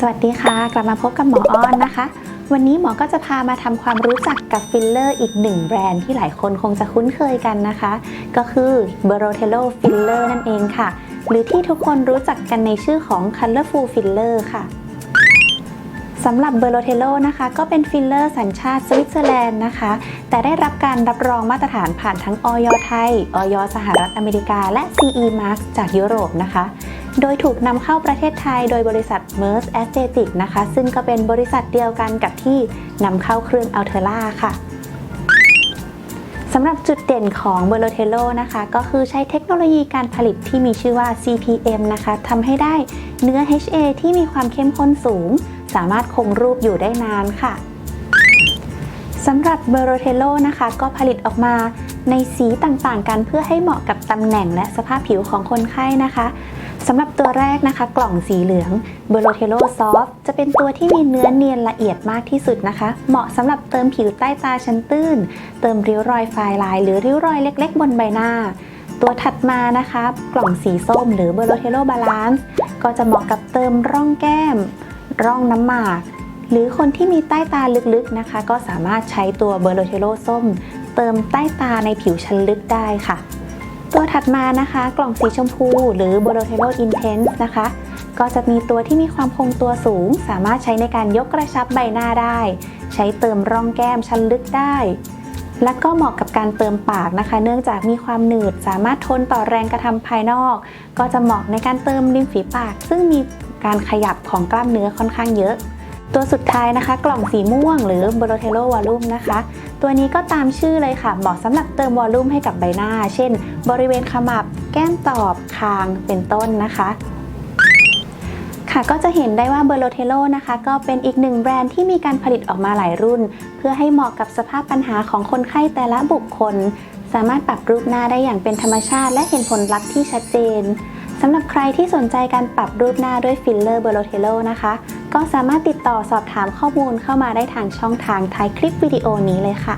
สวัสดีค่ะ กลับมาพบกับหมออ้อนนะคะ วันนี้หมอก็จะพามาทำความรู้จักกับฟิลเลอร์อีกหนึ่งแบรนด์ที่หลายคนคงจะคุ้นเคยกันนะคะ ก็คือ b o r o t e l l o Filler นั่นเองค่ะ หรือที่ทุกคนรู้จักกันในชื่อของ Colorful Filler ค่ะสำหรับเบอร์โ t เทโลนะคะ ก็เป็นฟิลเลอร์สัญชาติสวิตเซอร์แลนด์นะคะ แต่ได้รับการรับรองมาตรฐานผ่านทั้งออยไทยออยสหรัฐอเมริกา และ CE Mark จากยุโรปนะคะ โดยถูกนำเข้าประเทศไทยโดยบริษัท Merz a s t h e t i c นะคะ ซึ่งก็เป็นบริษัทเดียวกันกับที่นำเข้าเครื่อง Altera ค่ะสำหรับจุดเด่นของเบอร์โ t เทโลนะคะ ก็คือใช้เทคโนโลยีการผลิตที่มีชื่อว่า CPM นะคะทำให้ได้เนื้อ HA ที่มีความเข้มข้นสูง สามารถคงรูปอยู่ได้นานค่ะสำหรับเบอร์โ t เทโลนะคะ ก็ผลิตออกมาในสีต่างๆ กันเพื่อให้เหมาะกับตำแหน่งและสภาพผิวของคนไข้นะคะ สำหรับตัวแรกนะคะ กล่องสีเหลืองเบอร์โ t เทโลซอฟจะเป็นตัวที่มีเนื้อเนียนละเอียดมากที่สุดนะคะ เหมาะสำหรับเติมผิวใต้ตาชั้นตื้น เติมริ้วรอยไฟลาย หรือริ้วรอยเล็ก ๆ บนใบหน้า ตัวถัดมานะคะ กล่องสีส้มหรือเบอร์โ t เทโลบาลานซ์ก็จะเหมาะกับเติมร่องแก้ม ร่องน้ำหมาก หรือคนที่มีใต้ตาลึกๆนะคะ ก็สามารถใช้ตัวเบอร์โ t เทโลส้ม เติมใต้ตาในผิวชั้นลึกได้ค่ะ ตัวถัดมานะคะกล่องสีชมพู หรือ b o r o t e l o Intense นะคะ ก็จะมีตัวที่มีความคงตัวสูง สามารถใช้ในการยกกระชับใบหน้าได้ ใช้เติมร่องแก้มชั้นลึกได้ และก็เหมาะกับการเติมปากนะคะ เนื่องจากมีความหนืดสามารถทนต่อแรงกระทำภายนอก ก็จะเหมาะในการเติมริมฝีปาก ซึ่งมีการขยับของกล้ามเนื้อค่อนข้างเยอะ ตัวสุดท้ายนะคะ กล่องสีม่วงหรือ b o r o t e l o Volume นะคะ ตัวนี้ก็ตามชื่อเลยค่ะ เหมาะสำหรับเติมวอลลุ่มให้กับใบหน้า เช่น บริเวณขมับ แก้มตอบ คาง เป็นต้นนะคะค่ะก็จะเห็นได้ว่าเบอร์โ t เทโลนะคะ ก็เป็นอีกหนึ่งแบรนด์ที่มีการผลิตออกมาหลายรุ่น เพื่อให้เหมาะกับสภาพปัญหาของคนไข้แต่ละบุคคล สามารถปรับรูปหน้าได้อย่างเป็นธรรมชาติ และเห็นผลลัพธ์ที่ชัดเจน สำหรับใครที่สนใจการปรับรูปหน้าด้วยฟิลเลอร์เบอร์โลเทโลนะคะ ก็สามารถติดต่อสอบถามข้อมูลเข้ามาได้ทางช่องทางท้ายคลิปวิดีโอนี้เลยค่ะ